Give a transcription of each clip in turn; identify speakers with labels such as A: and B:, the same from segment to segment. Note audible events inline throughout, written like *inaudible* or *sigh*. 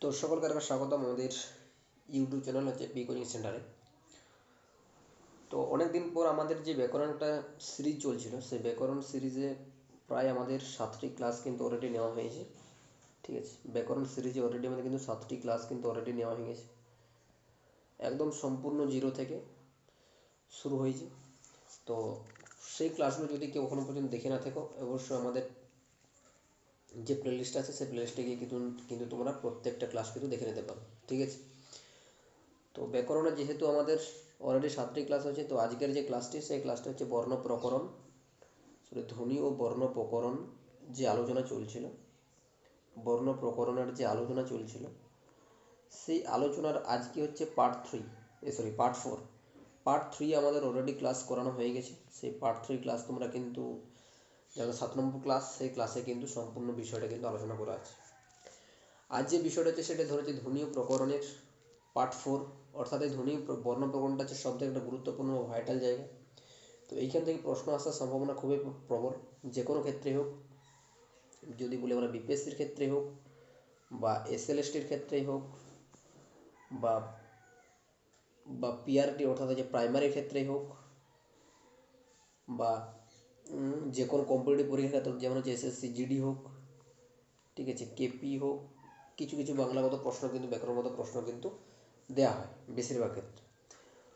A: তো সকলকে আরেকবার স্বাগতম আমাদের ইউটিউব চ্যানেল হচ্ছে বি কোচিং সেন্টারে তো অনেক দিন পর আমাদের যে ব্যাকরণটা সিরিজ চলছিল, সেই ব্যাকরণ সিরিজে প্রায় আমাদের সাতটি ক্লাস কিন্তু অলরেডি নেওয়া হয়েছে। ঠিক আছে? ব্যাকরণ সিরিজে অলরেডি আমাদের কিন্তু সাতটি ক্লাস কিন্তু অলরেডি নেওয়া হয়ে গেছে। একদম সম্পূর্ণ জিরো থেকে শুরু হয়েছে। তো সেই ক্লাসগুলো যদি কেউ এখনও পর্যন্ত দেখে না থাকো, অবশ্যই আমাদের যে প্লেলিস্ট আছে, সেই প্লেলিস্টে গিয়ে কিন্তু কিন্তু তোমরা প্রত্যেকটা ক্লাস কিন্তু দেখে নিতে পারো, ঠিক আছে? তো ব্যাকরণে যেহেতু আমাদের অলরেডি সাতটি ক্লাস হয়েছে, তো আজকের যে ক্লাসটি সেই ক্লাসটি হচ্ছে বর্ণ প্রকরণ ধ্বনি ও বর্ণ প্রকরণ যে আলোচনা চলছিল, বর্ণ প্রকরণের যে আলোচনা চলছিল, সেই আলোচনার আজকে হচ্ছে পার্ট থ্রি এ sorry part four part three আমাদের অলরেডি ক্লাস করানো হয়ে গেছে, সেই পার্ট থ্রি ক্লাস তোমরা কিন্তু যাদের সাত নম্বর ক্লাস সেই ক্লাসে কিন্তু সম্পূর্ণ বিষয়টা কিন্তু আলোচনা করা আছে। আজ যে বিষয়টা হচ্ছে সেটা ধরেছে ধ্বনি প্রকরণের পার্ট ফোর অর্থাৎ এই ধ্বনি বর্ণ প্রকরণটা হচ্ছে সবথেকে একটা গুরুত্বপূর্ণ ভাইটাল জায়গা। তো এইখান থেকে প্রশ্ন আসার সম্ভাবনা খুবই প্রবল। যে কোনো ক্ষেত্রে হোক, যদি বলি আমরা বিপিএসসির ক্ষেত্রে হোক, বা এসএলএসটির ক্ষেত্রেই হোক, বা বা পিআরটি অর্থাৎ যে প্রাইমারি ক্ষেত্রেই হোক, বা যে কোনো কম্পিটিটিভ পরীক্ষার ক্ষেত্রে যেমন হচ্ছে এসএসসি জিডি হোক, ঠিক আছে কেপি হোক, কিছু কিছু বাংলাগত প্রশ্ন কিন্তু ব্যাকরণগত প্রশ্ন কিন্তু দেওয়া হয় বেশিরভাগ ক্ষেত্রে।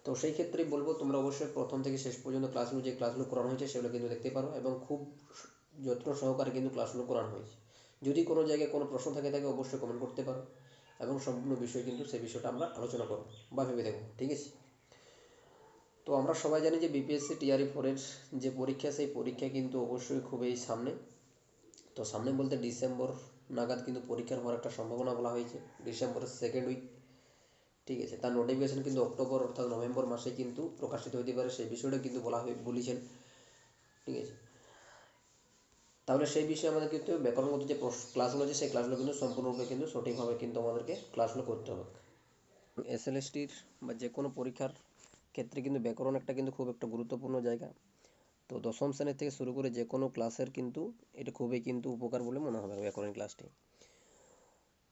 A: তো সেই ক্ষেত্রেই বলব, তোমরা অবশ্যই প্রথম থেকে শেষ পর্যন্ত ক্লাসগুলো যে ক্লাসগুলো করানো হয়েছে সেগুলো কিন্তু দেখতে পারো এবং খুব যত্ন সহকারে কিন্তু ক্লাসগুলো করানো হয়েছে। যদি কোনো জায়গায় কোনো প্রশ্ন থাকে থাকে অবশ্যই কমেন্ট করতে পারো এবং সম্পূর্ণ বিষয় কিন্তু সেই বিষয়টা আমরা আলোচনা করব বা ভেবে দেখব, ঠিক আছে? তো আমরা সবাই জানি যে বিপিএসসি টিআরই ফোরের যে পরীক্ষা, সেই পরীক্ষা কিন্তু অবশ্যই খুবই সামনে। তো সামনে বলতে ডিসেম্বর নাগাদ কিন্তু পরীক্ষার হওয়ার একটা সম্ভাবনা বলা হয়েছে, ডিসেম্বরের সেকেন্ড উইক ঠিক আছে, তার নোটিফিকেশন কিন্তু অক্টোবর অর্থাৎ নভেম্বর মাসে কিন্তু প্রকাশিত হতে পারে, সেই বিষয়টা কিন্তু বলা হয়ে, বলেছেন। ঠিক আছে, তাহলে সেই বিষয়ে আমাদের কিন্তু ব্যাকরণগত যে ক্লাসগুলো আছে, সেই ক্লাসগুলো কিন্তু সম্পূর্ণরূপে কিন্তু সঠিকভাবে কিন্তু আমাদেরকে ক্লাসগুলো করতে হবে। এস এল এসএলএসটির বা যে কোনো পরীক্ষার ক্ষেত্রে কিন্তু ব্যাকরণ একটা কিন্তু খুব একটা গুরুত্বপূর্ণ জায়গা। তো দশম শ্রেণির থেকে শুরু করে যে কোনো ক্লাসের কিন্তু এটা খুবই কিন্তু উপকার বলে মনে হবে ব্যাকরণ ক্লাসটি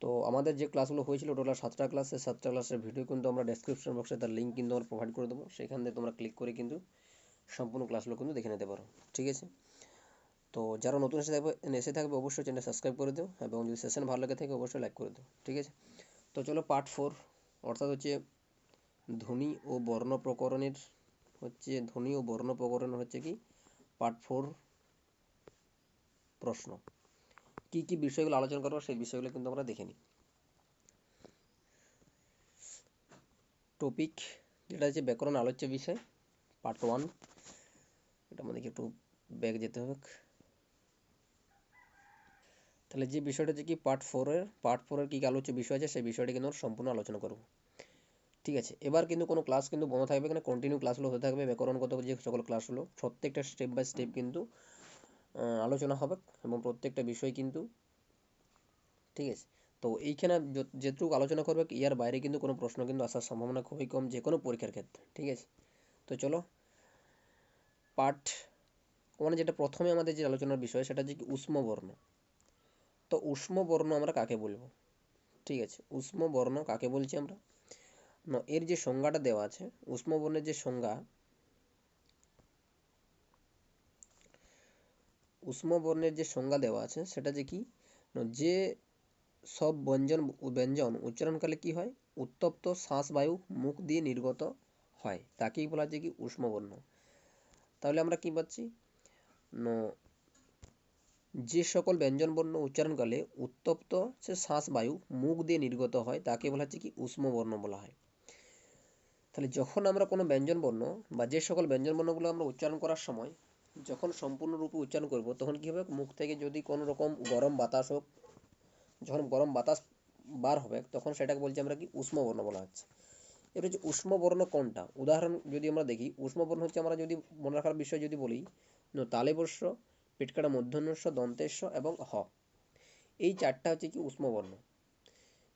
A: তো আমাদের যে ক্লাসগুলো হয়েছিল টোটাল সাতটা ক্লাস সাতটা ক্লাসের ভিডিও কিন্তু আমরা ডেসক্রিপশন বক্সে তার লিঙ্ক কিন্তু আমরা প্রোভাইড করে দেবো। সেখান থেকে তোমরা ক্লিক করে কিন্তু সম্পূর্ণ ক্লাসগুলো কিন্তু দেখে নিতে পারো। ঠিক আছে? তো যারা নতুন এসে থাকবে এসে থাকবে অবশ্যই চ্যানেল সাবস্ক্রাইব করে দিও এবং যদি সেশন ভালো লাগে থাকে, অবশ্যই লাইক করে দিও। ঠিক আছে? তো চলো পার্ট ফোর অর্থাৎ হচ্ছে ধ্বনি ও বর্ণ প্রকরণের হচ্ছে, ধ্বনি ও বর্ণ প্রকরণ হচ্ছে কি? পার্ট ফোর প্রশ্ন। কি কি বিষয়গুলো আলোচনা করব সেই বিষয়গুলো কিন্তু আমরা দেখে নিই। টপিক যেটা হচ্ছে ব্যাকরণ আলোচ্য বিষয় পার্ট ওয়ান এটা আমাদেরকে একটু ব্যাগ যেতে হবে। তাহলে যে বিষয়টা হচ্ছে কি পার্ট ফোরের পার্ট ফোরের কী কী আলোচ্য বিষয় আছে, সেই বিষয়টি কিন্তু সম্পূর্ণ আলোচনা করব। ঠিক আছে। এবার কিন্তু কোনো ক্লাস কিন্তু বন্ধ থাকবে এখানে কন্টিনিউ ক্লাসগুলো হতে থাকবে ব্যাকরণগত যে সকল ক্লাসগুলো প্রত্যেকটা স্টেপ বাই স্টেপ কিন্তু আলোচনা হবে এবং প্রত্যেকটা বিষয় কিন্তু, ঠিক আছে? তো এইখানে যেটুকু আলোচনা করবে, ইয়ার বাইরে কিন্তু কোনো প্রশ্ন কিন্তু আসার সম্ভাবনা খুবই কম যে কোনো পরীক্ষার ক্ষেত্রে, ঠিক আছে? তো চলো পার্ট মানে যেটা প্রথমে আমাদের যে আলোচনার বিষয়, সেটা হচ্ছে কি উষ্ম বর্ণ। তো উষ্ম বর্ণ আমরা কাকে বলব? ঠিক আছে উষ্ম বর্ণ কাকে বলছি আমরা? না এর যে সংজ্ঞাটা দেওয়া আছে, উষ্ম বর্ণের যে সংজ্ঞা, উষ্ম বর্ণের যে সংজ্ঞা দেওয়া আছে, সেটা যে কি? যে সব ব্যঞ্জন ব্যঞ্জন উচ্চারণকালে কি হয়? উত্তপ্ত শ্বাস বায়ু মুখ দিয়ে নির্গত হয়। তাকেই বলা যায় কি উষ্ম বর্ণ। তাহলে আমরা কি পাচ্ছি? যে সকল ব্যঞ্জন বর্ণ উচ্চারণকালে উত্তপ্ত সে শ্বাস বায়ু মুখ দিয়ে নির্গত হয়, তাকে বলা হচ্ছে কি উষ্ম বর্ণ বলা হয়। তাহলে যখন আমরা কোনো ব্যঞ্জন বর্ণ বা যে সকল ব্যঞ্জন বর্ণগুলো আমরা উচ্চারণ করার সময়, যখন সম্পূর্ণরূপে উচ্চারণ করব, তখন কী হবে? মুখ থেকে যদি কোনো রকম গরম বাতাস হোক, যখন গরম বাতাস বার হবে, তখন সেটাকে বলছি আমরা কি? উষ্ম বর্ণ বলা হচ্ছে। এটা হচ্ছে উষ্ম বর্ণ কোনটা? উদাহরণ যদি আমরা দেখি, উষ্ম বর্ণ হচ্ছে আমরা যদি মনে রাখার বিষয় যদি বলি তালেবর্ষ পেটকাটা মধ্যন্যস্ব দন্তেস্ব এবং হ। এই চারটা হচ্ছে কি উষ্ম বর্ণ।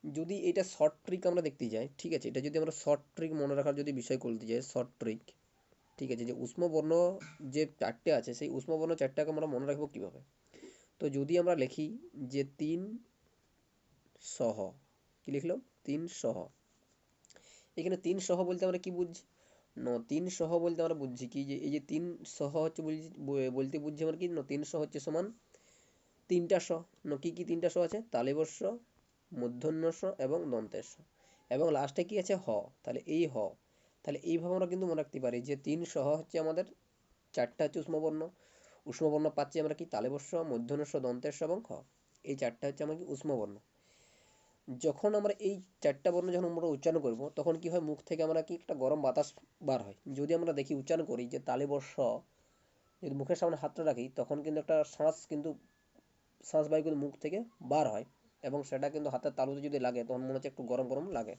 A: যদি এটা শর্ট ট্রিক আমরা দেখতে যাই, ঠিক আছে, এটা যদি আমরা শর্ট ট্রিক মনে রাখার যদি বিষয় করতে যাই শর্ট ট্রিক ঠিক আছে, যে উষ্ম বর্ণ যে চারটে আছে, সেই উষ্ম বর্ণ চারটাকে আমরা মনে রাখব কীভাবে? তো যদি আমরা লিখি যে তিন সহ, কি লিখলো তিন সহ। এখানে তিন সহ বলতে আমরা কি বুঝছি ন, তিন সহ বলতে আমরা বুঝছি কি, যে এই যে তিন সহ হচ্ছে বলছি ব- বলতে বুঝছি আমরা কি, ন, তিন সহ হচ্ছে সমান তিনটা স, ন, কি কি তিনটা স আছে? তালিবর্ষ মূর্ধন্য স এবং দন্তের স এবং লাস্টে কি আছে? হ। তাহলে এই হ। তাহলে এইভাবে আমরা কিন্তু মনে রাখতে পারি যে তিন সহ হচ্ছে আমাদের চারটা হচ্ছে উষ্মবর্ণ। উষ্মবর্ণ পাচ্ছি আমরা কি? তালেবর্ষ মধ্যনস্ব দন্তেস্ব এবং খ। এই চারটা হচ্ছে আমার কি? উষ্মবর্ণ। যখন আমরা এই চারটা বর্ণ যখন আমরা উচ্চারণ করব, তখন কি হয়? মুখ থেকে আমরা কি একটা গরম বাতাস বার হয়। যদি আমরা দেখি, উচ্চারণ করি যে তালেবর্ষ যদি মুখের সামনে হাতটা রাখি, তখন কিন্তু একটা শ্বাস কিন্তু, শ্বাস বায়ু কিন্তু মুখ থেকে বার হয়। এবং সেটা কিন্তু হাতের তালুতে যদি লাগে, তখন মনে হচ্ছে একটু গরম গরম লাগে।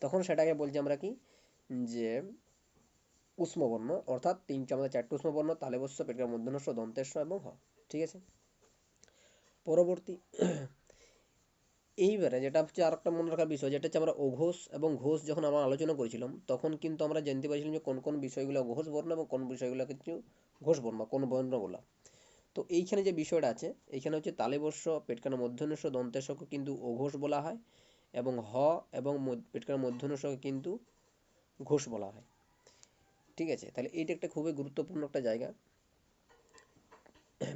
A: তখন সেটাকে বলছি আমরা কি? যে উষ্মবর্ণ, অর্থাৎ তিনটে আমাদের চারটে উষ্মবর্ণ, তালেবস্য, পেটকার মধ্যনস্য দন্তেস্ব এবং হ, ঠিক আছে? পরবর্তী *clears throat* এইবারে যেটা হচ্ছে আর একটা মনে রাখার বিষয়, যেটা হচ্ছে আমরা অঘোষ এবং ঘোষ যখন আমরা আলোচনা করেছিলাম, তখন কিন্তু আমরা জানতে পারছিলাম যে কোন কোন বিষয়গুলো ঘোষ বর্ণ এবং কোন বিষয়গুলো কিন্তু ঘোষ বর্ণ কোন বর্ণগুলো। তো এইখানে যে বিষয়টা আছে, এইখানে হচ্ছে তালেবর্ষ, পেটকানা মধ্যনস্য দন্তেশ্বকে কিন্তু অঘোষ বলা হয় এবং হ এবং পেটকানা মধ্যনস্যকে কিন্তু ঘোষ বলা হয়। ঠিক আছে? তাহলে এইটা একটা খুবই গুরুত্বপূর্ণ একটা জায়গা।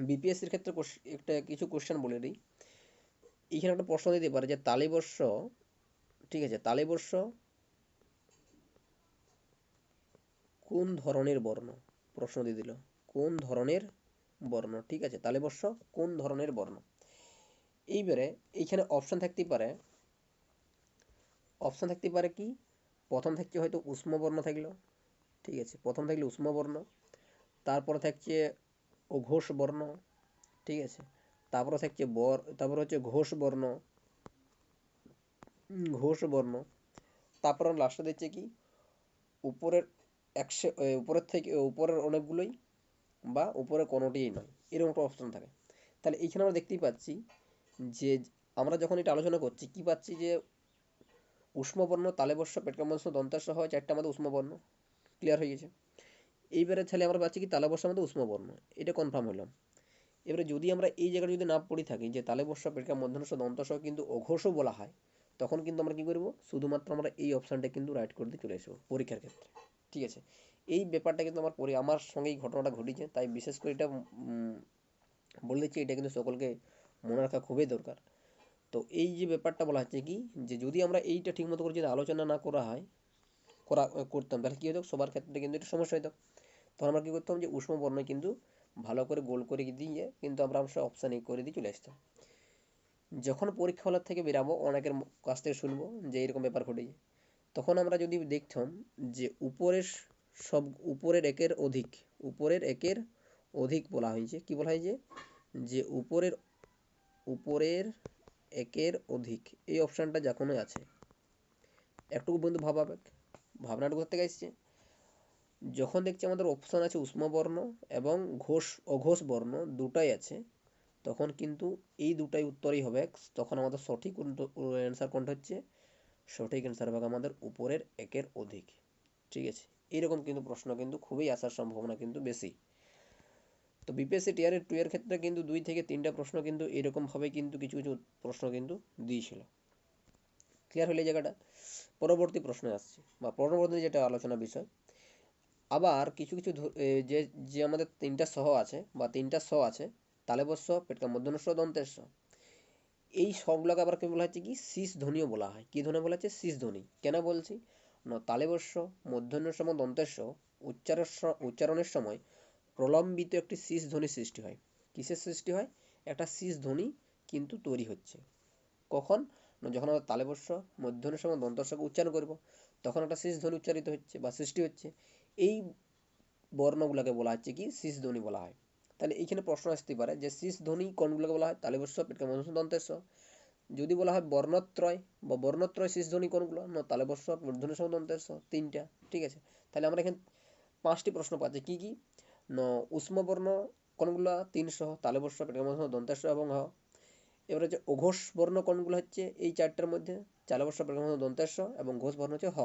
A: বিপিএসসির ক্ষেত্রে একটা কিছু কোশ্চেন বলে দিই। এখানে একটা প্রশ্ন দিতে পারে যে তালিবর্ষ, ঠিক আছে, তালিবর্ষ কোন ধরনের বর্ণ? প্রশ্ন দিয়ে দিল। কোন ধরনের বর্ণ, ঠিক আছে? তালিবর্ষ কোন ধরনের বর্ণ? এইবারে এইখানে অপশন থাকতে পারে অপশন থাকতে পারে কি? প্রথম থাকছে হয়তো উষ্ম বর্ণ থাকল, ঠিক আছে? প্রথম থাকলে উষ্ম বর্ণ, তারপরে থাকছে অঘোষ বর্ণ, ঠিক আছে? তারপরে থাকছে বর, তারপরে হচ্ছে ঘোষ বর্ণ ঘোষ বর্ণ, তারপরে লাস্টে দিচ্ছে কি? উপরের একশো উপরের থেকে, উপরের অনেকগুলোই বা উপরে কোনোটিই নয়। এরকম একটা অপশন থাকে। তাহলে এইখানে আমরা দেখতেই পাচ্ছি যে আমরা যখন এটা আলোচনা করছি, কি পাচ্ছি যে উষ্মবর্ণ, তালেবর্ষ পেটকামস্য দন্তাস্য হয় চারটা আমাদের উষ্মবর্ণ ক্লিয়ার হয়ে গেছে। এইবারে তাহলে আমরা পাচ্ছি কি তালেবর্ষ আমাদের উষ্মবর্ণ। এটা কনফার্ম হলাম। এবারে যদি আমরা এই জায়গাটা যদি না পড়ে থাকি যে তালেবর্ষ পেটকা মধ্যনস্য দন্তস্য কিন্তু অঘোষও বলা হয়, তখন কিন্তু আমরা কি করব? শুধুমাত্র আমরা এই অপশানটা কিন্তু রাইট করে দিয়ে চলে আসব পরীক্ষার ক্ষেত্রে। ঠিক আছে? এই ব্যাপারটা কিন্তু আমার পরি, আমার সঙ্গে এই ঘটনাটা ঘটেছে, তাই বিশেষ করে এটা বলে দিচ্ছি, এটা কিন্তু সকলকে মনে রাখা খুবই দরকার। তো এই যে ব্যাপারটা বলা হচ্ছে কি, যে যদি আমরা এইটা ঠিকমতো করে যদি আলোচনা না করা হয়, করা, করতাম, তাহলে কী হতো? সবার ক্ষেত্রে কিন্তু একটু সমস্যা হতো তখন আমরা কী করতাম যে উষ্ম বর্ণ কিন্তু ভালো করে গোল করে দিয়ে কিন্তু আমরা অবশ্যই অপশান এ করে দিয়ে চলে আসতাম। যখন পরীক্ষা হলের থেকে বেরাবো অনেকের কাছ থেকে শুনব যে এরকম ব্যাপার ঘটেছে। তখন আমরা যদি দেখতাম যে উপরের সব উপরের একের অধিক, উপরের একের অধিক বলা হয়েছে। কি বলা হয়েছে? যে উপরের উপরের একের অধিক, এই অপশানটা যখনই আছে। একটু বন্ধু ভাবাবে ভাবনাটুকু থেকে এসছে যখন দেখছি আমাদের অপশান আছে উষ্ম বর্ণ এবং ঘোষ অঘোষ বর্ণ দুটাই আছে, তখন কিন্তু এই দুটাই উত্তরই হবে। তখন আমাদের সঠিক অ্যান্সার কোনটা হচ্ছে? সঠিক অ্যান্সার হবে আমাদের উপরের একের অধিক। ঠিক আছে? এইরকম কিন্তু প্রশ্ন কিন্তু খুবই আসার সম্ভাবনা কিন্তু বেশি। তো বিপিএসসি টিআর টু এর ক্ষেত্রে কিন্তু দুই থেকে তিনটা প্রশ্ন কিন্তু এরকমভাবে কিন্তু কিছু কিছু প্রশ্ন কিন্তু দিয়েছিল। ক্লিয়ার হলে জায়গাটা? পরবর্তী প্রশ্নে আসছে, বা পরবর্তী যেটা আলোচনা বিষয়, আবার কিছু কিছু যে যে আমাদের তিনটা সহ আছে, বা তিনটা স আছে তালেবস্য পেটকা মধ্যনস্য দন্তেস্য এই সবগুলোকে আবার কি বলা হচ্ছে কি? শীষ ধ্বনিও বলা হয়। কি ধ্বনি বলা হচ্ছে? শীষ ধ্বনি কেন বলছি? তালেবস্য মধ্যন্যস্য এবং দন্তেস্য উচ্চারের স- উচ্চারণের সময় প্রলম্বিত একটি শীষ ধ্বনি সৃষ্টি হয়। কিসের সৃষ্টি হয়? একটা শীষ ধ্বনি কিন্তু তৈরি হচ্ছে। কখন? যখন আমরা তালেবস্য মধ্যন্যস্য এবং দন্তস্যকে উচ্চারণ করব, তখন একটা শীষ ধ্বনি উচ্চারিত হচ্ছে বা সৃষ্টি হচ্ছে। এই বর্ণগুলোকে বলা হচ্ছে কি? শীষ ধ্বনি বলা হয়। তাহলে এইখানে প্রশ্ন আসতে পারে যে শীষ ধ্বনি কোনগুলোকে বলা হয়? তালেবস্য পেটকা মধ্যস্য দন্তেস্য যদি বলা হয় বর্ণত্রয় বা বর্ণত্রয় শীর্ষধ্বনি ধ্বনি কোনগুলো? না তালেবস্য মূর্ধন্য সদন্তের তিনটা, ঠিক আছে? তাহলে আমরা এখানে, পাঁচটি প্রশ্ন পাচ্ছি। কি কি? ন, উষ্মবর্ণ কোনগুলো? তিনশো পেটকা দন্তের দন্তেস্য এবং হ। এবার হচ্ছে অঘোষ বর্ণ কোনগুলো হচ্ছে? এই চারটার মধ্যে পেটকা দন্তের দন্তেস্য এবং ঘোষ বর্ণ হচ্ছে হ।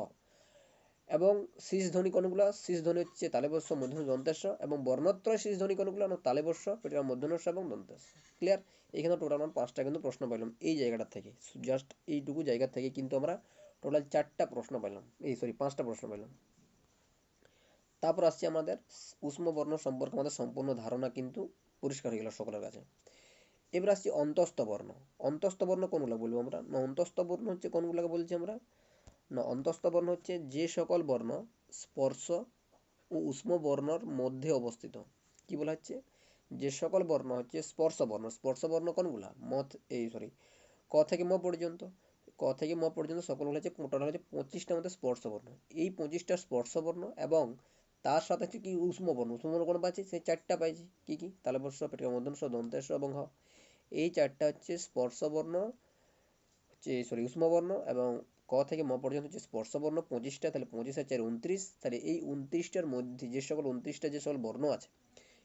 A: এবং শীষ ধ্বনি কোনগুলো? শীষ ধ্বনি হচ্ছে তালেবস্য মধ্যম দন্তেস্ব এবং বর্ণত্রয় শীষ ধ্বনি কোনগুলো? না, তালেবস্য পেটিকা মধ্যনস্য এবং দন্তেস্ব ক্লিয়ার এখানে টোটাল আমরা পাঁচটা কিন্তু প্রশ্ন পাইলাম এই জায়গাটা থেকে। জাস্ট এইটুকু জায়গা থেকে কিন্তু আমরা টোটাল চারটা প্রশ্ন পাইলাম। এই সরি পাঁচটা প্রশ্ন পাইলাম। তারপর আসছে আমাদের উষ্ম বর্ণ সম্পর্কে আমাদের সম্পূর্ণ ধারণা কিন্তু পরিষ্কার হয়ে গেল সকলের কাছে। এবার আসছি অন্তস্থ বর্ণ। অন্তস্থ বর্ণ কোনগুলো বলব আমরা? না, অন্তস্থ বর্ণ হচ্ছে কোনগুলোকে বলছি আমরা? না, অন্তস্থ বর্ণ হচ্ছে যে সকল বর্ণ স্পর্শ ও উষ্ম বর্ণর মধ্যে অবস্থিত। কি বলা হচ্ছে? যে সকল বর্ণ হচ্ছে স্পর্শ বর্ণ। স্পর্শ বর্ণ কোনগুলা? মথ, এই সরি ক থেকে ম পর্যন্ত। ক থেকে ম পর্যন্ত সকলগুলো হচ্ছে টোটাল হচ্ছে পঁচিশটার মধ্যে স্পর্শ বর্ণ। এই পঁচিশটা স্পর্শ বর্ণ এবং তার সাথে হচ্ছে কি উষ্ম বর্ণ। উষ্ম বর্ণ কোনো পাচ্ছি সেই চারটা পাইছি। কি কি? তালবর্ষ পেটিকা মধ্যনস্ব দন্তেস্ব এবং হ এই চারটা হচ্ছে স্পর্শ বর্ণ, হচ্ছে সরি উষ্ম বর্ণ এবং ক থেকে ম পর্যন্ত হচ্ছে স্পর্শ বর্ণ পঁচিশটা, তাহলে পঁচিশ আর চার উনত্রিশ, তাহলে এই উনত্রিশটার মধ্যে যে সকল উনত্রিশটা যে সকল বর্ণ আছে,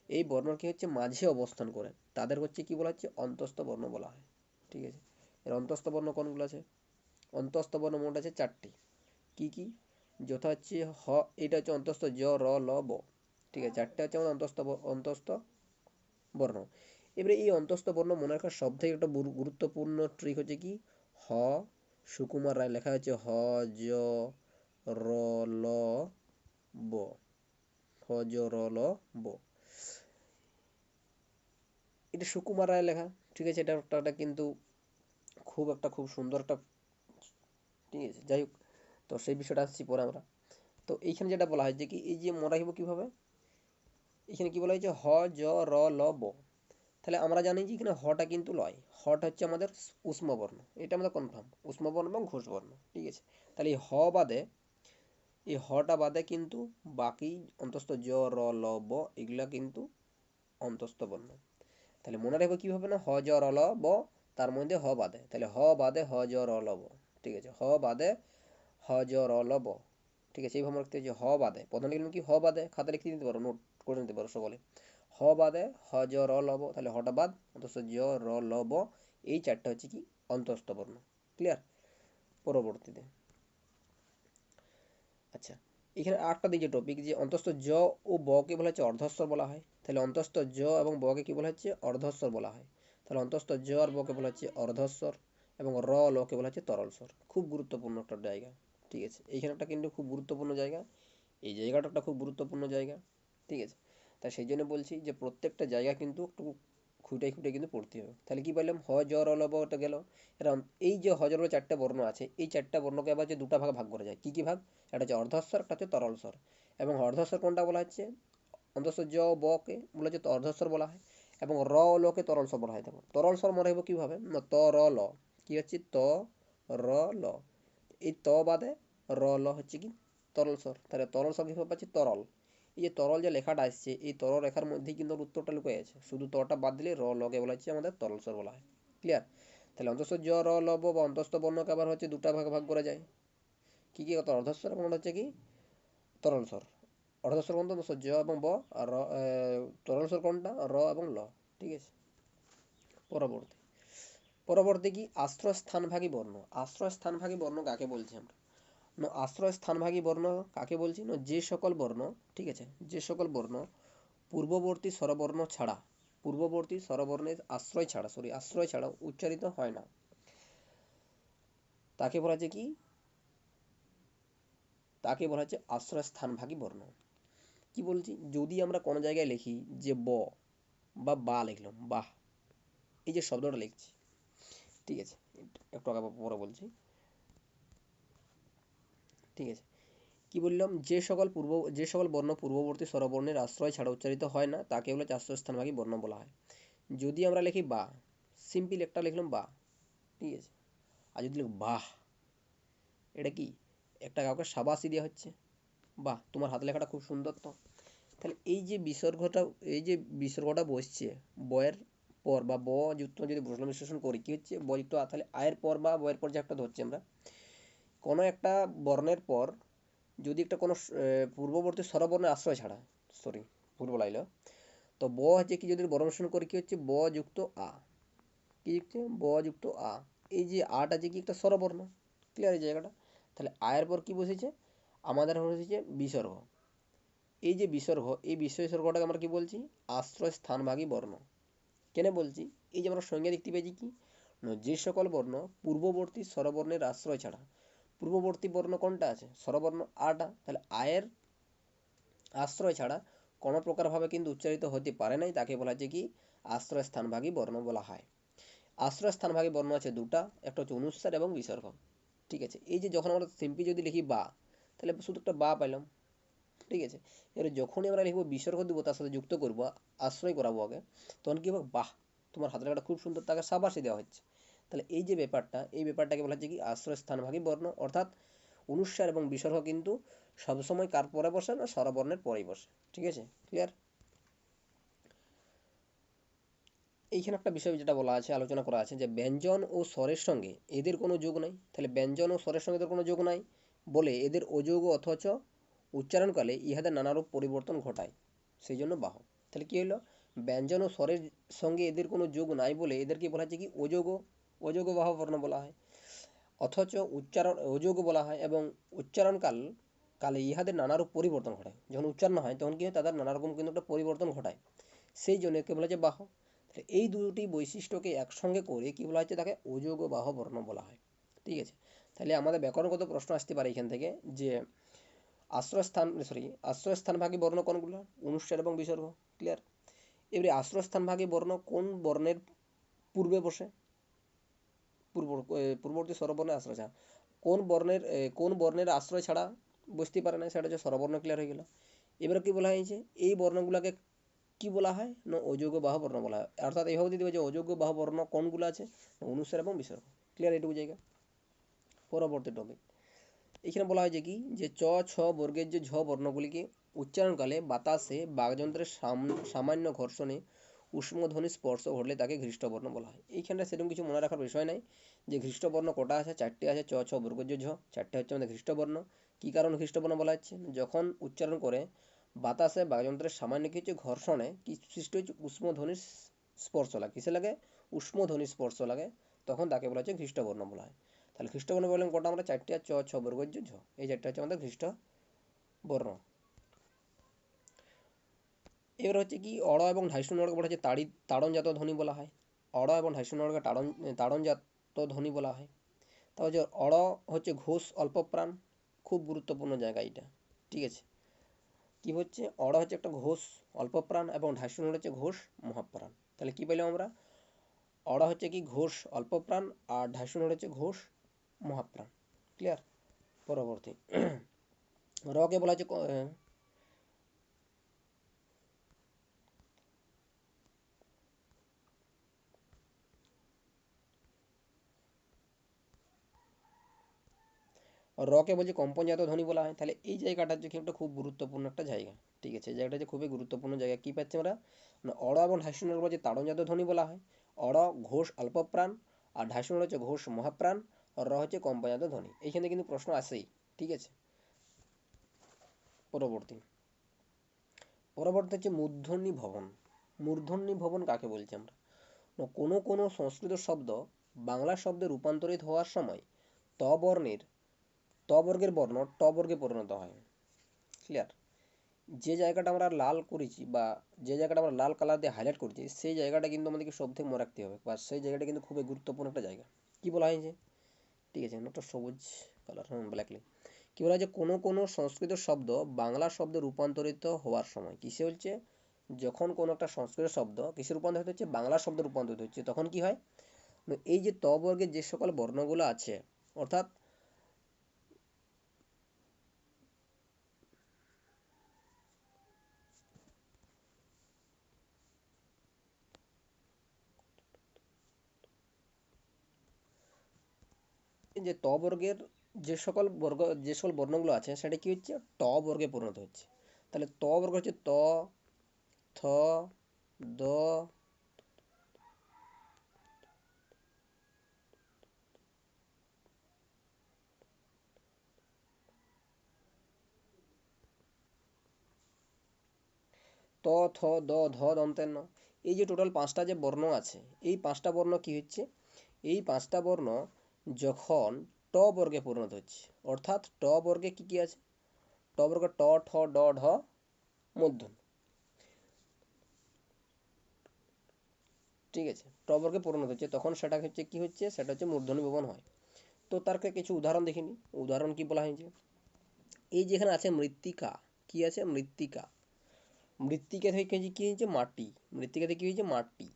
A: এই বর্ণ কি হচ্ছে মাঝে অবস্থান করে। তাদের হচ্ছে কি বলা হচ্ছে? অন্তস্থ বর্ণ বলা হয়। ঠিক আছে? এর অন্তস্থ বর্ণ কোনগুলো আছে? অন্তস্থ বর্ণ মোট আছে চারটি। কি কি? যথা হচ্ছে হ, এটা হচ্ছে অন্তস্থ জ র, ল, ব। ঠিক আছে? চারটে হচ্ছে আমাদের অন্তস্থ অন্তস্থ বর্ণ। এবারে এই অন্তস্থ বর্ণ মনে রাখার সব থেকে একটা গুরুত্বপূর্ণ ট্রিক হচ্ছে কি? হ সুকুমার রায় লেখা হচ্ছে হ, জ, র, ল, ব। হ, জ, র, ল, ব। এটা সুকুমার রায় লেখা, ঠিক আছে? এটা একটা একটা কিন্তু খুব একটা খুব সুন্দর একটা ঠিক আছে, যাই হোক। তো সেই বিষয়টা আসছি পরে আমরা। তো এইখানে যেটা বলা হয় যে কি, এই যে মনে রাখব কীভাবে? এখানে কি বলা হয়েছে? হ, জ, র, ল, ব। তাহলে আমরা জানি যে এখানে হটা কিন্তু লয়। হটা হচ্ছে আমাদের উষ্ম বর্ণ। এটা আমাদের কনফার্ম উষ্ম বর্ণ এবং ঘোষবর্ণ ঠিক আছে? তাহলে এই হ বাদে, এই হটা বাদে কিন্তু বাকি অন্তস্থ জ, র, ল, ব, এগুলা কিন্তু অন্তস্থ বর্ণ। তাহলে মনে রাখব কীভাবে না? হ, জ, র, ল, ব, তার মধ্যে হ বাদে। তাহলে হ বাদে হ, জ, র, ল, ব। ঠিক আছে? হ বাদে হ, জ, র, ল, ব। ঠিক আছে? এইভাবে রাখতে হচ্ছে হ বাদে। প্রথমে লিখলাম কি? হ বাদে। খাতা লিখতে দিতে পারো, নোট করে নিতে পারো সকলে। হ বাদে, হ, জ, র, ল, ব, তাহলে হটা বাদ, অন্তস্থ জ, র, ল, ব, এই চারটা হচ্ছে কি অন্তস্থ বর্ণ ক্লিয়ার পরবর্তীতে। আচ্ছা এখানে আরেকটা দিকে টপিক যে অন্তস্থ জ ও ব কে বলা হচ্ছে অর্ধস্বর বলা হয়। তাহলে অন্তস্থ জ এবং ব কে বলা হচ্ছে? অর্ধস্বর বলা হয়। তাহলে অন্তস্থ জ আর ব কে বলা হচ্ছে অর্ধস্বর এবং র, ল কে বলা হচ্ছে তরল স্বর খুব গুরুত্বপূর্ণ একটা জায়গা। ঠিক আছে, এইখানে একটা কিন্তু খুব গুরুত্বপূর্ণ জায়গা। এই জায়গাটা একটা খুব গুরুত্বপূর্ণ জায়গা। ঠিক আছে তাই সেই জন্য বলছি যে প্রত্যেকটা জায়গা কিন্তু একটু খুঁটে খুঁটে কিন্তু পড়তে হবে। তাহলে কি বললাম? হ, জ, র, ল, ব ওটা গেল এরকম এই যে হজর চারটে বর্ণ আছে, এই চারটা বর্ণকে আবার যে দুটা ভাগে ভাগ করা যায়। কি কি ভাগ? একটা হচ্ছে অর্ধস্বর, একটা হচ্ছে তরল স্বর এবং অর্ধস্বর কোনটা বলা হচ্ছে? অন্তস্থ জ, ব, কে বলা হচ্ছে অর্ধস্বর বলা হয়। এবং র ও ল, কে তরল স্বর বলা হয়। দেখো তরল স্বর মনে রাখব কীভাবে? না, ত, র, ল। কি হচ্ছে? ত, র, ল। এই ত বাদে র, ল হচ্ছে কি? তরল স্বর তাহলে তরল স্বর কীভাবে পাচ্ছি? তরল। এই যে তরল যে লেখাটা আসছে, এই তরল রেখার মধ্যেই কিন্তু উত্তরটা লুকিয়ে আছে। শুধু তটা বাদ দিলে র লকে বলা হচ্ছে আমাদের তরল স্বর বলা হয়। ক্লিয়ার তাহলে অন্তস্থ জ, র, ল, ব অন্তস্থ বর্ণকে আবার হচ্ছে দুটা ভাগ ভাগ করা যায়। কি কি কত অর্ধস্বর এবং হচ্ছে কি? তরল স্বর। অর্ধস্বর কোনটা অন্তস্থ জ এবং ব আর তরল স্বর কোনটা? র এবং ল। ঠিক আছে? পরবর্তী। পরবর্তী কি? আশ্রয় স্থানভাগী বর্ণ। আশ্রয় স্থানভাগী বর্ণ কাকে বলছি আমরা? আশ্রয় স্থানভাগী বর্ণ কাকে বলছি? না, যে সকল বর্ণ, ঠিক আছে, যে সকল বর্ণ পূর্ববর্তী স্বরবর্ণ ছাড়া, পূর্ববর্তী স্বরবর্ণের আশ্রয় ছাড়া সরি আশ্রয় ছাড়া উচ্চারিত হয় না। তাকে বলা হচ্ছে কি? তাকে বলা হচ্ছে আশ্রয় স্থানভাগী বর্ণ। কি বলছি? যদি আমরা কোনো জায়গায় লিখি যে ব বা বা লিখলাম, বাহ, এই যে শব্দটা লিখছি, ঠিক আছে, একটু আগে পরে বলছি। ঠিক আছে। কি বললাম? যে সকল পূর্ব, যে সকল বর্ণ পূর্ববর্তী স্বরবর্ণের আশ্রয় ছাড়া উচ্চারিত হয় না, তাকে বলে আশ্রয় স্থানভাগী বর্ণ বলা হয়। যদি আমরা লিখি বা সিম্পল একটা লিখলাম বা, ঠিক আছে। আর যদি লিখি বাহ, এটা কি? একটা কাউকে সাবাসি দেওয়া হচ্ছে। বাহ, তোমার হাতে লেখাটা খুব সুন্দর তো। তাহলে এই যে বিসর্গটা, এই যে বিসর্গটা বসছে, বয়ের পর বা ব যুক্ত যদি বসলাম বিশ্লেষণ করি, কি হচ্ছে? ব যুক্ত, তাহলে আয়ের পর বা বয়ের পর যে একটা ধরছি আমরা কোনো একটা বর্ণের পর যদি একটা কোনো পূর্ববর্তী স্বরবর্ণের আশ্রয় ছাড়া সরি ভুল বলাইলো তো ব হচ্ছে কি যদি বর্ণ করে, কি হচ্ছে? ব যুক্ত আ। কি হচ্ছে ব যুক্ত আ। এই যে আটা যে কি একটা স্বরবর্ণ ক্লিয়ার এই জায়গাটা? তাহলে আয়ের পর কি বসেছে? আমাদের হচ্ছে বিসর্গ। এই যে বিসর্গ, এই বিসর্গটাকে আমরা কি বলছি? আশ্রয় স্থানভাগী বর্ণ। কেন বলছি? এই যে আমরা সংজ্ঞা দেখতে পেয়েছি কি? যে সকল বর্ণ পূর্ববর্তী স্বরবর্ণের আশ্রয় ছাড়া পূর্ববর্তী বর্ণ কোনটা আছে? স্বরবর্ণ আটা। তাহলে আয়ের আশ্রয় ছাড়া কোনো প্রকারভাবে কিন্তু উচ্চারিত হতে পারে নাই। তাকে বলা হচ্ছে কি? আশ্রয় স্থানভাগী বর্ণ বলা হয়। আশ্রয় স্থানভাগী বর্ণ আছে দুটা। একটা হচ্ছে অনুস্বার এবং বিসর্গ। ঠিক আছে? এই যে যখন আমরা সিম্পলি যদি লিখি বা, তাহলে শুধু একটা বা পাইলাম। ঠিক আছে? এবার যখনই আমরা লিখব বিসর্গ দিব, তার সাথে যুক্ত করব, আশ্রয় করাবো আগে, তখন কি হবে? বাহ! তোমার হাতের লেখাটা খুব সুন্দর, তাকে সাবাসি দেওয়া হচ্ছে। তাহলে এই যে ব্যাপারটা, এই ব্যাপারটাকে বলা হচ্ছে কি আশ্রয় স্থানভাগী বর্ণ। অর্থাৎ অনুস্বার এবং বিসর্গ কিন্তু সবসময় কার পরে বসে না, স্বরবর্ণের পরেই বসে। ঠিক আছে? ক্লিয়ার এইখানে একটা বিষয় যেটা বলা আছে, আলোচনা করা আছে যে ব্যঞ্জন ও স্বরের সঙ্গে এদের কোনো যোগ নাই। তাহলে ব্যঞ্জন ও স্বরের সঙ্গে এদের কোনো যোগ নাই বলে এদের অযোগ অথচ উচ্চারণকালে ইহাদের নানারূপ পরিবর্তন ঘটায়। সেই জন্য বাহ তাহলে কি হলো ব্যঞ্জন ও স্বরের সঙ্গে এদের কোনো যোগ নাই বলে এদেরকে বলা হচ্ছে কি অযোগ অযোগ বাহ বর্ণ বলা হয়। অথচ উচ্চারণ, অযোগ বলা হয় এবং উচ্চারণকাল, কালে ইহাদের নানারূপ পরিবর্তন ঘটায়। যখন উচ্চারণ হয়, তখন কি হয় তাদের নানা রকম কিন্তু একটা পরিবর্তন ঘটায়। সেই জন্য একে বলা হচ্ছে বাহ। তাহলে এই দুটি বৈশিষ্ট্যকে একসঙ্গে করে কি বলা হচ্ছে তাকে অযোগ বাহ বর্ণ বলা হয়। ঠিক আছে? তাহলে আমাদের ব্যাকরণগত প্রশ্ন আসতে পারে এখান থেকে যে আশ্রয়স্থান সরি আশ্রয়স্থানভাগী বর্ণ কোনগুলো? অনুষ্ঠান এবং বিসর্গ। ক্লিয়ার এবারে আশ্রয়স্থানভাগী বর্ণ কোন বর্ণের পূর্বে বসে? পূর্ব পূর্ববর্তী স্বরবর্ণের আশ্রয় ছাড়া কোন বর্ণের কোন বর্ণের আশ্রয় ছাড়া বুঝতে পারে না, সেটা হচ্ছে স্বরবর্ণ ক্লিয়ার হয়ে গেল। এবারে কি বলা হয়েছে? এই বর্ণগুলোকে কি বলা হয়? না অযোগ্য বাহ বর্ণ বলা হয়। অর্থাৎ এইভাবে হবে যে অযোগ্য বাহ বর্ণ কোনগুলো আছে? অনুসার এবং বিসর্গ। ক্লিয়ার এটুকু জায়গা? পরবর্তী টপিক এখানে বলা হয়েছে কি? যে চ, ছ বর্গের যে ঝ বর্ণগুলিকে উচ্চারণকালে বাতাসে বাগযন্ত্রের সাম- সামান্য ঘর্ষণে উষ্মধ্বনি স্পর্শ ঘটলে তাকে ঘৃষ্টবর্ণ বলা হয়। এইখানটা সেরকম কিছু মনে রাখার বিষয় নাই। যে ঘৃষ্টবর্ণ কটা আছে, চারটে আছে, চ, ছ বর্গজ ঝ চারটে হচ্ছে আমাদের ঘৃষ্টবর্ণ। কী কারণে ঘৃষ্টবর্ণ বলা হচ্ছে? যখন উচ্চারণ করে বাতাসে বাগযন্ত্রের সামান্য কিছু ঘর্ষণে কি সৃষ্টি হচ্ছে উষ্মধ্বনির স্পর্শ লাগে। কিসে লাগে? উষ্মধ্বনির স্পর্শ লাগে। তখন তাকে বলা হচ্ছে ঘৃষ্টবর্ণ বলা হয়। তাহলে খ্রিস্টবর্ণ বললাম কটা? আমরা চারটে আর চ, ছ বর্গজ ঝ এই চারটে হচ্ছে আমাদের খ্রিস্ট বর্ণ এবার হচ্ছে কি, অড় এবং ঢাইশূন্যকে বলা হচ্ছে তাড়ি, তাড়নজাত ধ্বনি বলা হয়। অড় এবং ঢাইশূন্যকে তাড়ন, তাড়নজাত ধ্বনি বলা হয়। তা হচ্ছে অড় হচ্ছে ঘোষ অল্প প্রাণ, খুব গুরুত্বপূর্ণ জায়গা এটা ঠিক আছে? কি হচ্ছে? অড় হচ্ছে একটা ঘোষ অল্প প্রাণ এবং ঢাইশূন্য হচ্ছে ঘোষ মহাপ্রাণ। তাহলে কি পেলাম আমরা? অড় হচ্ছে কি ঘোষ অল্প প্রাণ আর ঢাইশূন্য হচ্ছে ঘোষ মহাপ্রাণ। ক্লিয়ার পরবর্তী। *clears throat* রকে বলা হচ্ছে রকে বলছে কম্পনজাত ধ্বনি বলা হয়, তাহলে এই জায়গাটা হচ্ছে কি একটা খুব গুরুত্বপূর্ণ একটা জায়গা। ঠিক আছে? এই জায়গাটা হচ্ছে খুবই গুরুত্বপূর্ণ জায়গা। কি পাচ্ছি আমরা অড় এবং ঢাইশূন্যের বলছে তাড়নজাত ধ্বনি বলা হয়, অড়, ঘোষ, অল্পপ্রাণ আর ঢাইশূন্য হচ্ছে ঘোষ, মহাপ্রাণ, আর র হচ্ছে কম্পনজাত ধ্বনি এইখানে কিন্তু প্রশ্ন আসেই ঠিক আছে? পরবর্তী। পরবর্তী হচ্ছে মূর্ধন্য ভবন। মূর্ধন্য ভবন কাকে বলছি আমরা? কোনো কোনো সংস্কৃত শব্দ বাংলা শব্দে রূপান্তরিত হওয়ার সময় ত বর্ণের ত বর্গের বর্ণ টবর্গে পরিণত হয়। ক্লিয়ার যে জায়গাটা আমরা লাল করেছি বা যে জায়গাটা আমরা লাল কালার দিয়ে হাইলাইট করেছি, সেই জায়গাটা কিন্তু আমাদেরকে সব থেকে মনে রাখতে হবে বা সেই জায়গাটা কিন্তু খুবই গুরুত্বপূর্ণ একটা জায়গা। কি বলা হয়েছে? ঠিক আছে একটা সবুজ কালার হ্যাঁ ব্ল্যাকলি কি বলা হয়েছে? কোনো কোনো সংস্কৃত শব্দ বাংলা শব্দে রূপান্তরিত হওয়ার সময় কিসে হচ্ছে? যখন কোনো একটা সংস্কৃত শব্দ কিসে রূপান্তরিত হচ্ছে? বাংলা শব্দে রূপান্তরিত হচ্ছে। তখন কি হয়? এই যে তবর্গের যে সকল বর্ণগুলো আছে, অর্থাৎ যে ত বর্গের যে সকল বর্গ, যে সকল বর্ণগুলো আছে, সেটা কি হচ্ছে? ট বর্গে পরিণত হচ্ছে। তাহলে ত বর্গ হচ্ছে ত, থ, দ, ত, থ, দ, ধ দন্তেন্ন এই যে টোটাল পাঁচটা যে বর্ণ আছে, এই পাঁচটা বর্ণ কি হচ্ছে? এই পাঁচটা বর্ণ যখন ট বর্গে পরিণত হচ্ছে, অর্থাৎ ট বর্গে কি কি আছে? ট বর্গ ট, ঠ, ড, ঢ মূর্ধন্য ঠিক আছে, ট বর্গে পরিণত হচ্ছে, তখন সেটা হচ্ছে কি হচ্ছে? সেটা হচ্ছে মূর্ধন্য ভবন হয়। তো তার কিছু উদাহরণ দেখিনি উদাহরণ কি বলা হয়েছে? এই যেখানে আছে মৃত্তিকা, কি আছে? মৃত্তিকা। মৃত্তিকা থেকে কি হয়েছে? মাটি। মৃত্তিকা থেকে কি হয়েছে? মাটি।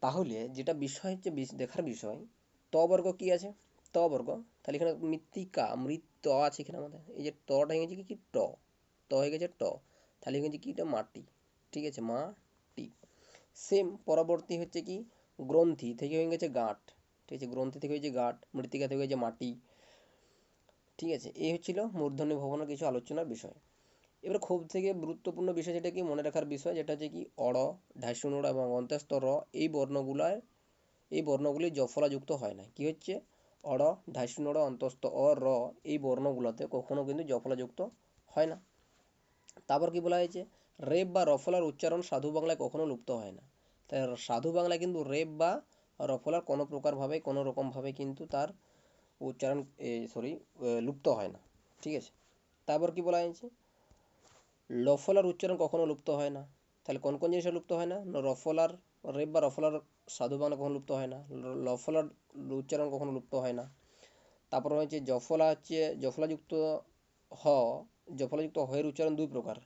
A: তাহলে যেটা বিষয় হচ্ছে, দেখার বিষয় ত বর্গ কি আছে? ত বর্গ। তাহলে এখানে মৃত্তিকা মৃত আছে এখানে আমাদের। এই যে টটা হয়ে গেছে কি? ট। ত হয়ে গেছে ট। তাহলে হয়ে গেছে কি? এটা মাটি। ঠিক আছে, মাটি। সেম পরবর্তী হচ্ছে কি? গ্রন্থি থেকে হয়ে গেছে গাঁট। ঠিক আছে, গ্রন্থি থেকে হয়েছে গাঁট, মৃত্তিকা থেকে হয়েছে মাটি। ঠিক আছে, এই হচ্ছিল মূর্ধন্য ভবনের কিছু আলোচনার বিষয়। এবার খুব থেকে গুরুত্বপূর্ণ বিষয় যেটা কি মনে রাখার বিষয়, যেটা হচ্ছে কি, অড় ঢাইশুনোড় এবং অন্তস্থ র, এই বর্ণগুলায় এই বর্ণগুলি জফলাযুক্ত হয় না কি হচ্ছে? অড় ঢাইশুনোড় অন্তস্থ। অ র, এই বর্ণগুলোতে কখনো কিন্তু জফলাযুক্ত হয় না। তারপর কি বলা হয়েছে? রেপ বা রফলার উচ্চারণ সাধু বাংলায় কখনো লুপ্ত হয় না। তাই সাধু বাংলায় কিন্তু রেপ বা রফলার কোনো প্রকারভাবে, কোনো রকমভাবে কিন্তু তার উচ্চারণ সরি লুপ্ত হয় না। ঠিক আছে? তারপর কি বলা হয়েছে? লফলার উচ্চারণ কখনো লুপ্ত হয় না। তাহলে কোন কোন জিনিসে লুপ্ত হয় না রফলার রেপ বা রফলার সাধু কখনো লুপ্ত হয় না লফলার উচ্চারণ কখনো লুপ্ত হয় না তারপর হচ্ছে জফলা হচ্ছে জফলাযুক্ত হ জফলাযুক্ত হয়ের উচ্চারণ দুই প্রকার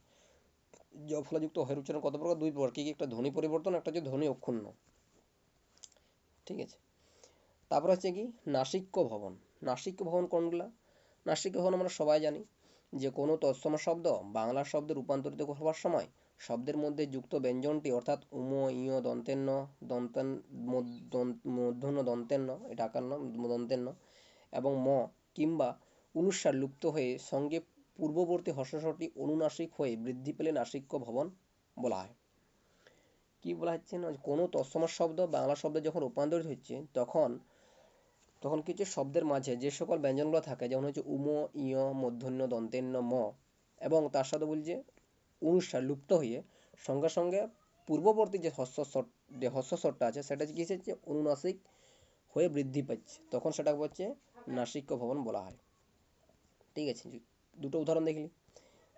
A: জফলাযুক্ত হয়ের উচ্চারণ কত প্রকার দুই প্রকার কী কী একটা ধ্বনি পরিবর্তন একটা হচ্ছে ধ্বনি অক্ষুণ্ণ ঠিক আছে তারপর হচ্ছে কি নাসিক্য ভবন নাসিক্য ভবন কোনগুলা নাসিক্য ভবন আমরা সবাই জানি যে কোনো তৎসম শব্দ বাংলা শব্দে রূপান্তরিত হওয়ার সময় শব্দের মধ্যে যুক্ত ব্যঞ্জনটি অর্থাৎ উম, ইয় দন্তেন্ন দন্তেন মূর্ধন্য দন্তেন্ন এটা আকার দন্তেন্ন এবং ম, কিংবা অনুস্বার লুপ্ত হয়ে সঙ্গে পূর্ববর্তী হর্ষস্বরটি অনুনাসিক হয়ে বৃদ্ধি পেলে নাসিক্য ভবন বলা হয়। কি বলা হচ্ছে না? কোনো তৎসমাস শব্দ, বাংলা শব্দে যখন রূপান্তরিত হচ্ছে, তখন তখন কিছু শব্দের মাঝে যে সকল ব্যঞ্জনগুলো থাকে, যেমন হচ্ছে উম, ইয় মূর্ধন্য দন্তেন্ন ম, এবং তার সাথে বলছে অনুস্বার লুপ্ত হয়ে সঙ্গে সঙ্গে পূর্ববর্তী যে হস্যস্বর যে হস্যস্বরটা আছে, সেটা কি হচ্ছে অনুনাসিক হয়ে বৃদ্ধি পাচ্ছে। তখন সেটাকে হচ্ছে নাসিক্য ভবন বলা হয়। ঠিক আছে দুটো উদাহরণ দেখলি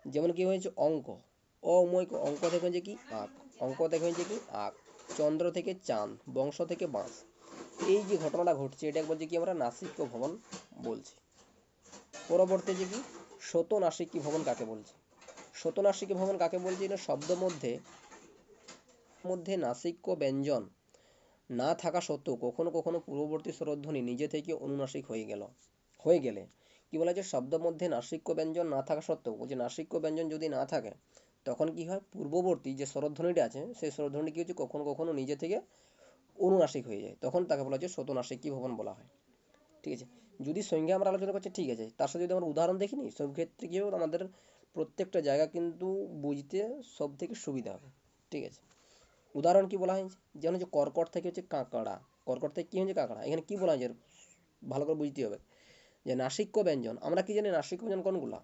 A: যেমন কি হয়েছে, অঙ্ক। অময় অঙ্ক থেকে হয়েছে কি? আক। অঙ্ক থেকে হয়েছে কি? আক। চন্দ্র থেকে চাঁদ, বংশ থেকে বাঁশ। এই যে ঘটনাটা ঘটছে এটা বলছে কি আমরা নাসিক্য ভবন বলছি। পরবর্তী যে কি? শত নাসিক্য ভবন কাকে বলছে? শত নাসিক্য ভবন কাকে বলছে এটা শব্দ মধ্যে মধ্যে নাসিক্য ব্যঞ্জন। না থাকা সত্ত্বেও কখনো কখনো পূর্ববর্তী স্বরধ্বনি নিজে থেকে অনুনাসিক হয়ে গেল, হয়ে গেলে। কি বলা যায়? শব্দ মধ্যে নাসিক্য ব্যঞ্জন না থাকা সত্ত্বেও যে নাসিক্য ব্যঞ্জন যদি না থাকে, তখন কি হয়? পূর্ববর্তী যে স্বরধ্বনিটা আছে, সেই স্বরধ্বনি কি হচ্ছে? কখনো কখনো নিজে থেকে অনুনাসিক হয়ে যায়। তখন তাকে বলা হচ্ছে শতনাসিকী ভবন বলা হয়। ঠিক আছে? যদি সংজ্ঞা আমরা আলোচনা করছি, ঠিক আছে। তার সাথে যদি আমরা উদাহরণ দেখিনি, সব ক্ষেত্রে কি হবে? আমাদের প্রত্যেকটা জায়গা কিন্তু বুঝতে সব থেকে সুবিধা হবে। ঠিক আছে? উদাহরণ কি বলা হয়েছে? যেমন হচ্ছে কর্কট থেকে হচ্ছে কাঁকড়া। কর্কট থেকে কি হচ্ছে কাঁকড়া? এখানে কি বলা হয়েছে? ভালো করে বুঝতে হবে। যে নাসিক্য ব্যঞ্জন, আমরা কি জানি নাসিক্য ব্যঞ্জন কোনগুলা?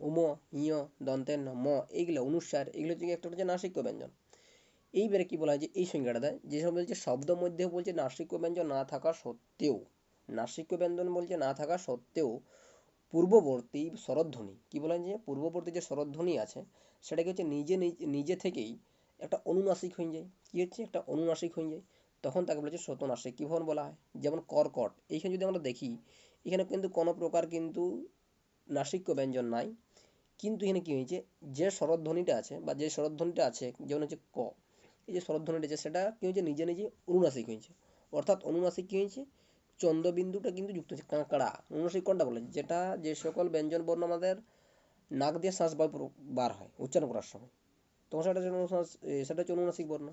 A: উম ইয় দন্তের ম, এইগুলো, অনুসার এগুলো হচ্ছে একটা হচ্ছে নাসিক্য ব্যঞ্জন। এইবারে কি বলা হয় যে এই সংজ্ঞাটা দেয়। যেসব বলছে, শব্দ মধ্যে বলছে নাসিক্য ব্যঞ্জন না থাকা সত্ত্বেও। নাসিক্য ব্যঞ্জন বলছে না থাকা সত্ত্বেও পূর্ববর্তী স্বরধ্বনি কি বলা যে পূর্ববর্তী যে স্বরধ্বনি আছে, সেটাকে হচ্ছে নিজে নিজে থেকেই একটা অনুনাসিক হয়ে যায়। কি হচ্ছে? একটা অনুনাসিক হয়ে যায়। তখন তাকে বলেছে শতনাসিক। কি বলা হয়? যেমন কর্কট। এইখানে যদি আমরা দেখি, এখানে কিন্তু কোনো প্রকার কিন্তু নাসিক্য ব্যঞ্জন নাই। কিন্তু এখানে কী হয়েছে? যে স্বরধ্বনিটা আছে বা যে স্বরধ্বনিটা আছে, যেমন হচ্ছে ক। এই যে স্বরধ্বনিটা আছে, সেটা কী হয়েছে? নিজে নিজে অনুনাসিক হয়েছে। অর্থাৎ অনুনাসিক কী হয়েছে? চন্দ্রবিন্দুটা কিন্তু যুক্ত হচ্ছে কাঁকড়া। অনুনাসিক কোনটা বলে? যেটা যে সকল ব্যঞ্জন বর্ণ আমাদের নাক দিয়ে শ্বাস বার হয়, উচ্চারণ করার সময়। তখন সেটা সেটা হচ্ছে অনুনাসিক বর্ণ।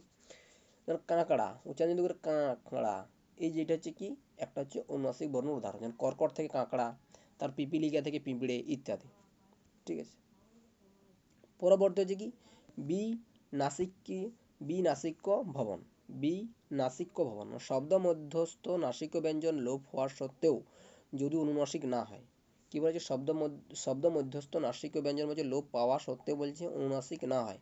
A: যেমন কাঁকড়া, উচ্চারণ করে কাঁকড়া। এই যেটা হচ্ছে কি? একটা হচ্ছে অনুনাসিক বর্ণ উদাহরণ। যেমন কর্কট থেকে কাঁকড়া, তার পিপিলিকা থেকে পিঁপড়ে ইত্যাদি। ঠিক আছে? পরবর্তী হচ্ছে কি? বি নাসিক কি বি নাসিক্য ভবন। বি, নাসিক্য ভবন। শব্দ মধ্যস্থ নাসিক্য ব্যঞ্জন লোপ হওয়ার সত্ত্বেও যদি অনুনাসিক না হয়। কি বলেছে? শব্দ শব্দ মধ্যস্থ নাসিক্য ব্যঞ্জন মধ্যে লোপ পাওয়া সত্ত্বেও বলছে অনুনাসিক না হয়।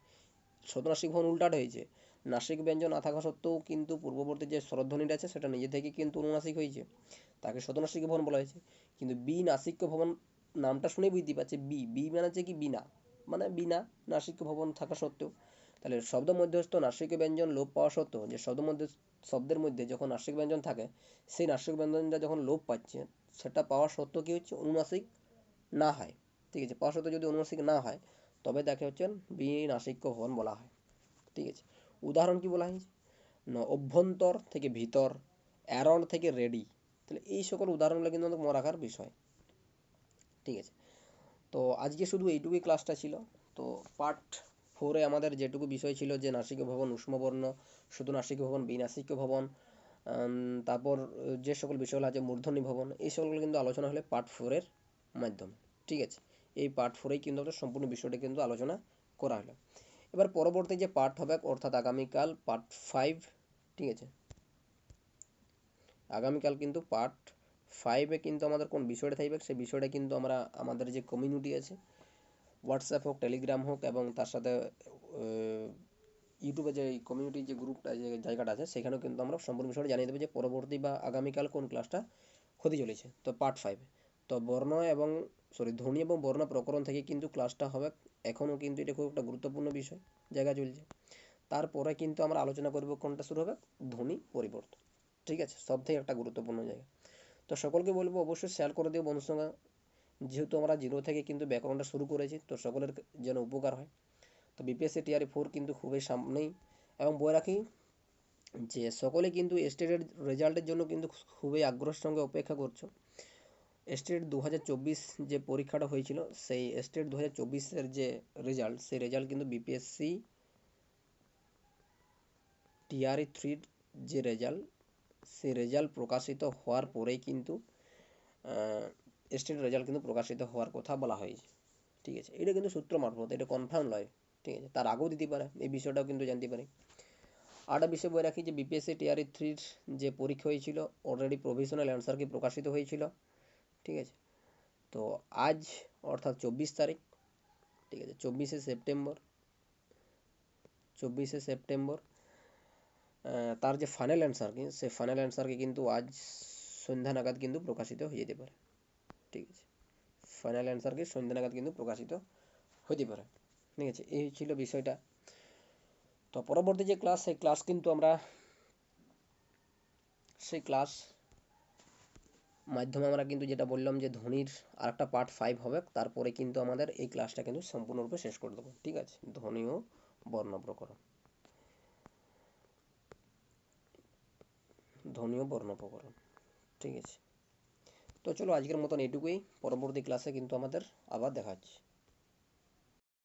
A: শতনাসিক ভবন উল্টাট হয়েছে। নাসিক ব্যঞ্জন না থাকা সত্ত্বেও কিন্তু পূর্ববর্তী যে স্বরধ্বনিটা আছে, সেটা নিজে থেকে কিন্তু অনুনাসিক হয়েছে। তাকে শতনাসিক ভবন বলা হয়েছে। কিন্তু বি, নাসিক্য ভবন নামটা শুনেই বুঝতে পারছি বি। বি মানে হচ্ছে কি বিনা মানে বিনা নাসিক্য ভবন থাকা সত্ত্বেও। তাহলে শব্দ মধ্যস্থ নাসিক ব্যঞ্জন লোপ পাওয়া সত্ত্বেও যে শব্দ মধ্যে শব্দের মধ্যে যখন নাসিক ব্যঞ্জন থাকে, সেই নাসিক ব্যঞ্জনটা যখন লোপ পাচ্ছে, সেটা পাওয়া সত্ত্বেও কি হচ্ছে? অনুনাসিক না হয়। ঠিক আছে? পাওয়া সত্ত্বেও যদি অনুনাসিক না হয়, তবে তাকে হচ্ছে বিনাসিক্য ভবন বলা হয়। ঠিক আছে? উদাহরণ কি বলা হয়েছে? না, অভ্যন্তর থেকে ভিতর, অ্যারন থেকে রেডি। তাহলে এই সকল উদাহরণগুলো কিন্তু আমাদের মনে রাখার বিষয়। ঠিক আছে? তো আজকে শুধু এইটুকুই ক্লাসটা ছিল। তো পার্ট ফোরে আমাদের যেটুকু বিষয় ছিল যে নাসিক ভবন, উষ্মবর্ণ, শুধু নাসিক ভবন, বিনাসিক ভবন তারপর যে সকল বিষয়গুলো আছে, মূর্ধন্য ভবন, এই সকলগুলো কিন্তু আলোচনা হলে পার্ট ফোরের মাধ্যমে, ঠিক আছে? এই পার্ট ফোরেই কিন্তু আমাদের সম্পূর্ণ বিষয়টা কিন্তু আলোচনা করা হলো। এবার পরবর্তী যে পার্ট হবে, অর্থাৎ আগামীকাল পার্ট ফাইভ, ঠিক আছে? আগামীকাল কিন্তু পার্ট ফাইভে কিন্তু আমাদের কোন বিষয়টা থাকবে, সেই বিষয়টা কিন্তু আমরা, আমাদের যে কমিউনিটি আছে হোয়াটসঅ্যাপ হোক, টেলিগ্রাম হোক এবং তার সাথে ইউটিউবে যে কমিউনিটি যে গ্রুপটা যে জায়গাটা আছে, সেখানেও কিন্তু আমরা সম্পূর্ণ বিষয়টা জানিয়ে দেবো যে পরবর্তী বা আগামীকাল কোন ক্লাসটা হতে চলেছে। তো পার্ট ফাইভ তো বর্ণ এবং সরি ধ্বনি এবং বর্ণ প্রকরণ থেকে কিন্তু ক্লাসটা হবে। এখনও কিন্তু এটা খুব একটা গুরুত্বপূর্ণ বিষয়, জায়গা চলছে। তারপরে কিন্তু আমরা আলোচনা করব কোনটা শুরু হবে? ধ্বনি পরিবর্তন। ঠিক আছে? সব থেকে একটা গুরুত্বপূর্ণ জায়গা। তো সকলকে বলব অবশ্যই শেয়ার করে দিও বন্ধুর সঙ্গে। যেহেতু আমরা জিরো থেকে কিন্তু ব্যাকরণটা শুরু করেছি, তো সকলের যেন উপকার হয়। তো বিপিএসসি টিআরই ফোর কিন্তু খুবই সামনেই। এবং বই রাখি যে সকলে কিন্তু স্টেটের রেজাল্টের জন্য কিন্তু খুবই আগ্রহের সঙ্গে অপেক্ষা করছ। স্টেট দু হাজার চব্বিশ যে পরীক্ষাটা হয়েছিল, সেই স্টেট দু হাজার যে রেজাল্ট সেই রেজাল্ট কিন্তু বিপিএসসি টিআরই থ্রির যে রেজাল্ট সেই রেজাল্ট প্রকাশিত হওয়ার পরেই কিন্তু স্টেট রেজাল্ট কিন্তু প্রকাশিত হওয়ার কথা বলা হয়েছে। ঠিক আছে? এটা কিন্তু সূত্র মারফত, এটা কনফার্ম নয় ঠিক আছে? তার আগেও দিতে পারে, এই বিষয়টাও কিন্তু জানতে পারি। আরেকটা বিষয় বলে রাখি যে বিপিএসসি টিআরই থ্রির যে পরীক্ষা হয়েছিল অলরেডি প্রভিশনাল অ্যান্সার কি প্রকাশিত হয়েছিল। ঠিক আছে? তো আজ, অর্থাৎ চব্বিশ তারিখ, ঠিক আছে? চব্বিশে সেপ্টেম্বর চব্বিশে সেপ্টেম্বর তার যে ফাইনাল অ্যান্সার কি, সে ফাইনাল অ্যান্সারকে কিন্তু আজ সন্ধ্যা নাগাদ কিন্তু প্রকাশিত হয়ে যেতে পারে। ঠিক আছে। ফাইনাল অ্যান্সারকে সন্ধ্যা নাগাদ কিন্তু প্রকাশিত হতে পারে। ঠিক আছে, এই ছিল বিষয়টা। তো পরবর্তী যে ক্লাস সেই ক্লাস কিন্তু আমরা, সেই ক্লাস মাধ্যমে আমরা কিন্তু যেটা বললাম যে ধ্বনির আরেকটা পার্ট ফাইভ হবে, তারপরে কিন্তু আমাদের এই ক্লাসটা কিন্তু সম্পূর্ণরূপে শেষ করে দেবো। ঠিক আছে, ধ্বনি ও বর্ণ প্রকরণ। ধ্বনি ও বর্ণ প্রকরণ। ঠিক আছে। তো চলো আজকের মতন এটুকুই। পরবর্তী ক্লাসে কিন্তু আমাদের আবার দেখা হচ্ছে।